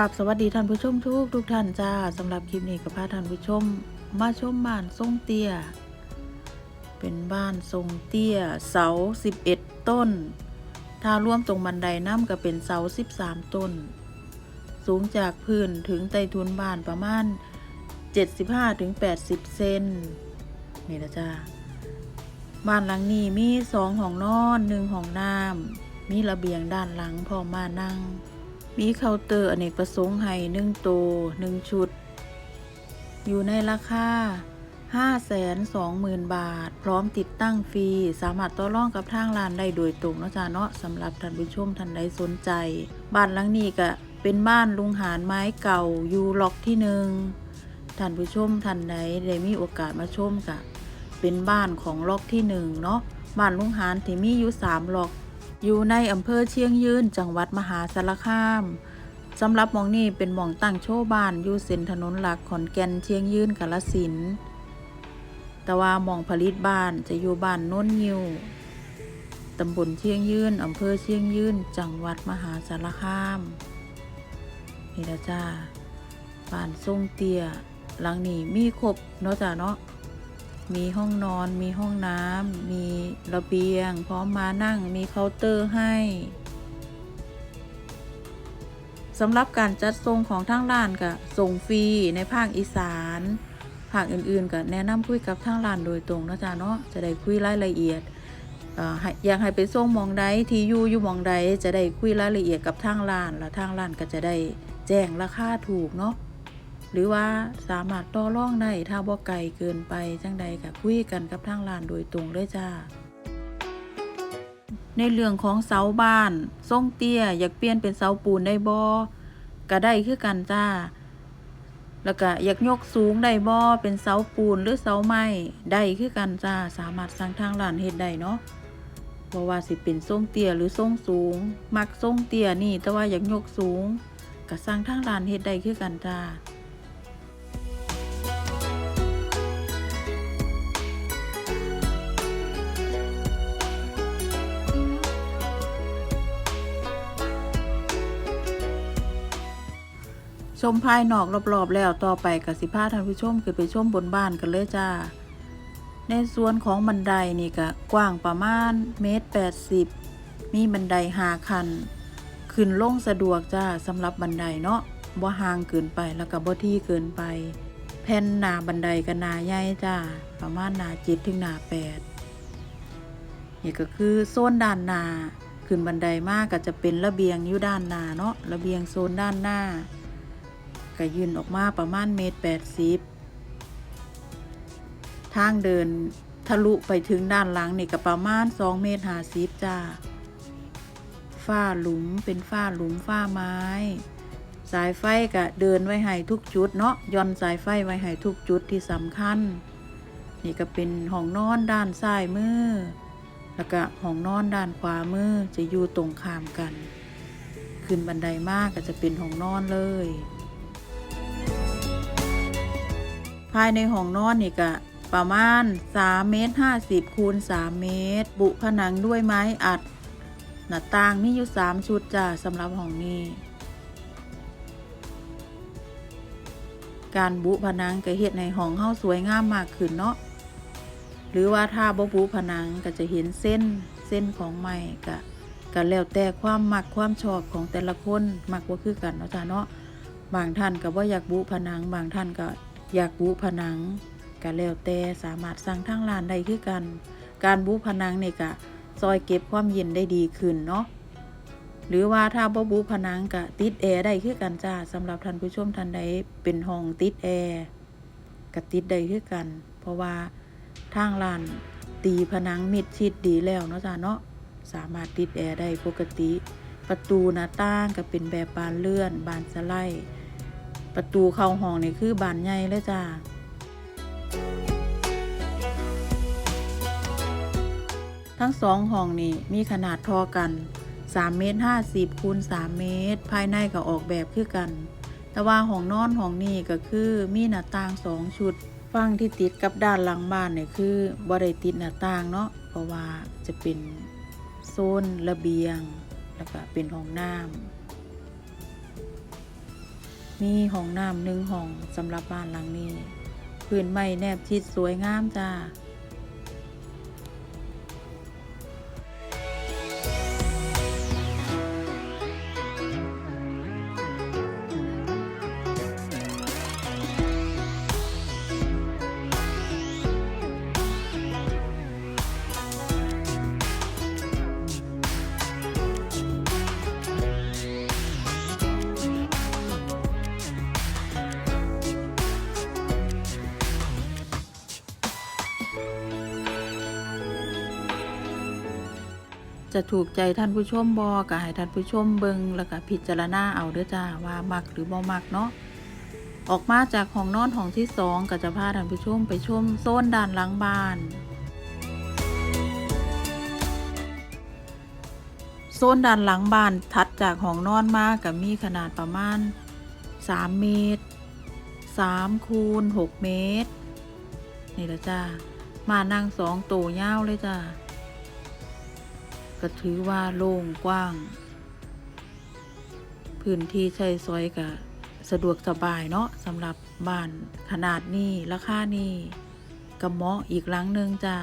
กราบสวัสดีท่านผู้ชมทุกทุกท่านจ้าสำหรับคลิปนี้ก็พาท่านผู้ชม มาชมบ้านทรงเตี้ย เป็นบ้านทรงเตี้ย เสา 11 ต้น ถ้าร่วมตรงบันไดน้ำก็เป็นเสา 13 ต้น สูงจากพื้นถึงใต้ทุนบ้านประมาณ 75-80 เซนนี่นะจ้าบ้านหลังนี้มีสองห้องนอนหนึ่งห้องน้ำมีระเบียงด้านหลังพร้อมมานั่ง มีเคาน์เตอร์อเนกประสงค์ให้หนึ่งโตวหนึ่งชุด อยู่ในราคา 520,000 บาท พร้อมติดตั้งฟรี สามารถต่อรองกับทางร้านได้โดยตรงนะจ้าเนาะสำหรับท่านผู้ชมท่านใดสนใจ บ้านหลังนี้ก็เป็นบ้านลุงหารไม้เก่าอยู่ล็อกที่หนึ่งท่านผู้ชมท่านใดได้มีโอกาสมาชมกะเป็นบ้านของล็อกที่หนึ่งเนาะบ้านลุงหานที่มีอยู่สามล็อก อยู่ในอำเภอเชียงยืน จังหวัดมหาสารคามสำหรับมองนี้เป็นมองตั้งโชว์บ้านอยู่เส้นถนนหลักขอนแก่นเชียงยืนกาลสินแต่ว่ามองผลิตบ้านจะอยู่บ้านโน้นยิวตำบลเชียงยืนอำเภอเชียงยืน จังหวัดมหาสารคามนี่ละจ้าบ้านทรงเตียหลังนี้มีครบเนาะจ้าเนาะ มีห้องนอน มีห้องน้ำ มีระเบียง พร้อมมานั่ง มีเคาน์เตอร์ให้สำหรับการจัดส่งของทางร้านก็ส่งฟรีในภาคอีสาน ภาคอื่นๆก็แนะนำคุยกับทางร้านโดยตรงนะจ๊ะเนาะ จะได้คุยรายละเอียดอยากให้ไปส่งมองใดที่อยู่อยู่มองใดจะได้คุยรายละเอียดกับทางร้าน แล้วทางร้านก็จะได้แจ้งราคาถูกเนาะ หรือว่าสามารถต่อรองได้ถ้าบ่ไกลเกินไปจังใดก็คุยกันกับทางร้านโดยตรงเลยจ้า ในเรื่องของเสาบ้านทรงเตี้ย อยากเปลี่ยนเป็นเสาปูนได้บ่ก็ได้คือกันจ้า แล้วก็อยากยกสูงได้บ่เป็นเสาปูนหรือเสาไม้ได้คือกันจ้า สามารถสั่งทางร้านเฮ็ดได้เนาะบ่ว่าสิเป็นทรงเตี้ยหรือทรงสูง มักทรงเตี้ยนี่แต่ว่าอยากยกสูงก็สั่งทางร้านเฮ็ดได้คือกันจ้า ชมภายนอกรอบๆแล้วต่อไปกับสิพาท่านผู้ชมคือไปชมบนบ้านกันเลยจ้า ในส่วนของบันไดนี่ก็กว้างประมาณเมตรแปดสิบมีบันไดหาคัน ขึ้นลงสะดวกจ้าสำหรับบันไดเนาะบ่ห่างเกินไปแล้วก็บ่ที่เกินไป แผ่นหนาบันไดก็หนาใหญ่จ้าประมาณหนาเจ็ดถึงหนาแปดนี่ก็คือโซนด้านหนาขึ้นบันไดมากก็จะเป็นระเบียงอยู่ด้านหน้าเนาะระเบียงโซนด้านหน้า ก็ยืนออกมาประมาณเมตรแปดสิบทางเดินทะลุไปถึงด้านหลังนี่ก็ประมาณสองเมตรห้าสิบจ้าฝ้าหลุมเป็นฝ้าหลุมฝ้าไม้ สายไฟก็เดินไว้ให้ทุกจุดเนาะย่อนสายไฟไว้ให้ทุกจุดที่สำคัญ นี่ก็เป็นห้องนอนด้านซ้ายมือแล้วก็ห้องนอนด้านขวามือจะอยู่ตรงข้ามกัน ขึ้นบันไดมากก็จะเป็นห้องนอนเลยายในห้องนอนนี่ก็ประมาณ 3 เมตร 50คูณ3 เมตร บุผนังด้วยไม้อัด หน้าต่างมีอยู่ 3 ชุดจ้าสำหรับห้องนี้ การบุผนังก็เฮ็ดในห้องเฮาสวยงามมากขึ้นเนาะหรือว่าถ้าบ่บุผนังก็จะเห็นเส้นเส้นของไม้ก็ก็แล้วแต่ความมักความชอบของแต่ละคนมักบ่คือกันเนาะจ้าเนาะบางท่านก็บ่อยากบุผนัง บางท่านก็ อยากบุผนังก็แล้วแต่สามารถสั่งทางร้านได้คือกัน การบุผนังนี่ก็ซอยเก็บความเย็นได้ดีขึ้นเนาะหรือว่าถ้าบ่บุผนังก็ติดแอร์ได้คือกันจ้าสำหรับท่านผู้ชมท่านใดเป็นห้องติดแอร์ก็ติดได้คือกัน เพราะว่าทางร้านตีผนังมิดชิดดีแล้วเนาะจ้าเนาะสามารถติดแอร์ได้ปกติ ประตูหน้าต่างก็เป็นแบบบานเลื่อน บานสไลด์ ประตูเข้าห้องนี่คือบานใหญ่เลยจ้าทั้งสองห้องนี่มีขนาดทอกัน3เมตร50คูณ3เมตร ภายในก็ออกแบบคือกัน แต่ว่าห้องนอนห้องนี้ก็คือมีหน้าต่างสองชุดฝั่งที่ติดกับด้านหลังบ้านเนี่ยคือบ่ได้ติดหน้าต่างเนาะเพราะว่าจะเป็นโซนระเบียง แล้วก็เป็นห้องน้ำ มีห้องน้ำหนึ่งห้องสำหรับบ้านหลังนี้ พื้นไม้แนบชิดสวยงามจ้า จะถูกใจท่านผู้ชมบอก็ให้ท่านผู้ชมเบิงแล้วก็พิจารณาเอาเด้อจ้าว่ามักหรือบ่มักเนาะออกมาจากห้องนอนห้องที่สองก็จะพาท่านผู้ชมไปชมโซนด้านหลังบ้านโซนด้านหลังบ้านถัดจากห้องนอนมาก็มีขนาดประมาณ 3 เมตร3คูณ6เมตร นี่ละจ้ามานั่งสองโตวยาวเลยจ้า ก็ถือว่าโล่งกว้าง พื้นที่ใช้สอยก็สะดวกสบายเนาะสำหรับบ้านขนาดนี้ราคานี้กระเหมาะอีกหลังหนึ่งจ้า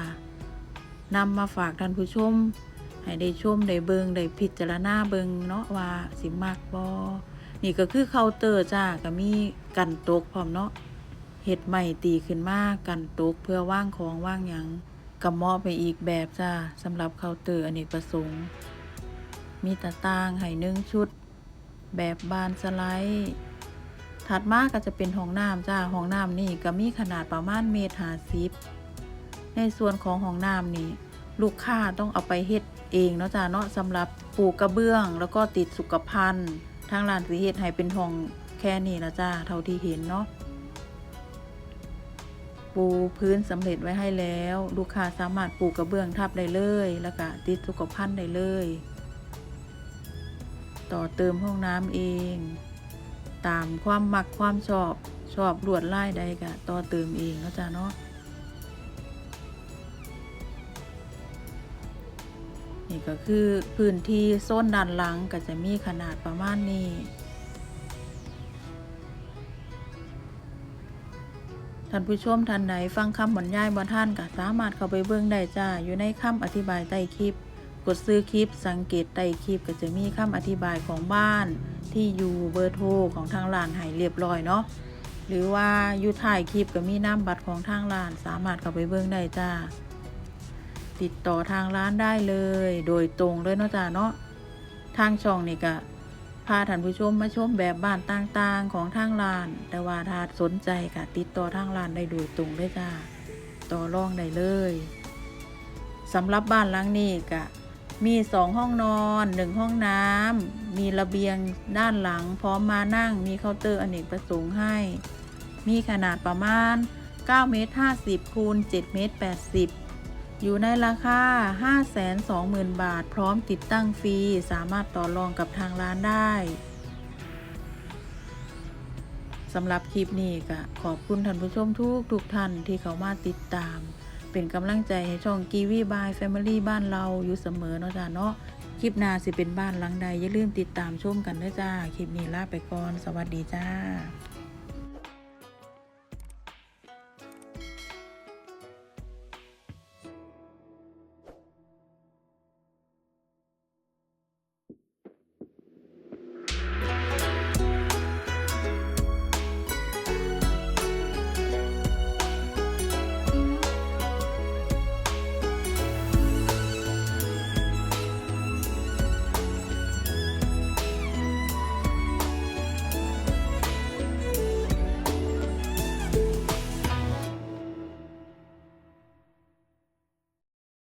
นำมาฝากท่านผู้ชม ให้ได้ชมได้เบิงได้พิจารณาเบิงเนาะว่าสิมักบอนี่ก็คือเคาน์เตอร์จ้าก็มีกันตกพร้อมเนาะเห็ดใหม่ตีขึ้นมากันตกเพื่อว่างของว่างหยัง กระเหมาะไปอีกแบบจ้าสำหรับเคาน์เตอร์อเนกประสงค์ มีตาต่างให้หนึ่งชุด แบบบานสไลด์ ถัดมาก็จะเป็นห้องน้ำจ้าห้องน้ำนี่ก็มีขนาดประมาณเมตรหาสิบในส่วนของห้องน้ำนี่ลูกค้าต้องเอาไปเฮ็ดเองเนาะจ้าเนาะสำหรับปลูกกระเบื้อง แล้วก็ติดสุขภัณฑ์ทางร้านสิเฮ็ดให้เป็นห้องแค่นี้ละจ้าเท่าที่เห็นเนาะ ปูพื้นสำเร็จไว้ให้แล้ว ลูกค้าสามารถปูกระเบื้องทับได้เลย แล้วก็ติดสุขภัณฑ์ได้เลย ต่อเติมห้องน้ำเอง ตามความมักความชอบชอบลวดลายใดก็ต่อเติมเองเนาะจ้าเนาะนี่ก็คือพื้นที่โซนด้านหลังก็จะมีขนาดประมาณนี้ ท่านผู้ชมท่านไหนฟังคำบรรยายบนท่านก็สามารถเข้าไปเบิ่งได้จ้าอยู่ในคำอธิบายใต้คลิป กดซื้อคลิปสังเกตใต้คลิปก็จะมีคำอธิบายของบ้าน ที่อยู่เบอร์โทรของทางร้านให้เรียบร้อยเนาะหรือว่าอยู่ถ่ายคลิปก็มีน้ำบัตรของทางร้านสามารถเข้าไปเบิ่งได้จ้า ติดต่อทางร้านได้เลย โดยตรงเลยเนาะจ้าเนาะทางช่องนี่ก็ พาท่านผู้ชมมาชมแบบบ้านต่างๆของทางร้าน แต่ว่าถ้าสนใจก็ติดต่อทางร้านได้โดยตรงเลยจ้าต่อรองได้เลยสำหรับบ้านหลังนี้ก็มีสองห้องนอนหนึ่งห้องน้ำมีระเบียงด้านหลัง พร้อมมานั่งมีเคาน์เตอร์อเนกประสงค์ให้ มีขนาดประมาณ9เมตร50คูณ7เมตร80 อยู่ในราคา 520,000 บาท พร้อมติดตั้งฟรี สามารถต่อรองกับทางร้านได้สำหรับคลิปนี้ก็ขอบคุณท่านผู้ชมทุกทุกท่านที่เขามาติดตาม เป็นกำลังใจให้ช่องกีวีบายแฟมิลี่บ้านเราอยู่เสมอเนาะจ้าเนาะคลิปหน้าสิเป็นบ้านหลังใดอย่าลืมติดตามชมกันด้วยจ้า คลิปนี้ลาไปก่อน สวัสดีจ้า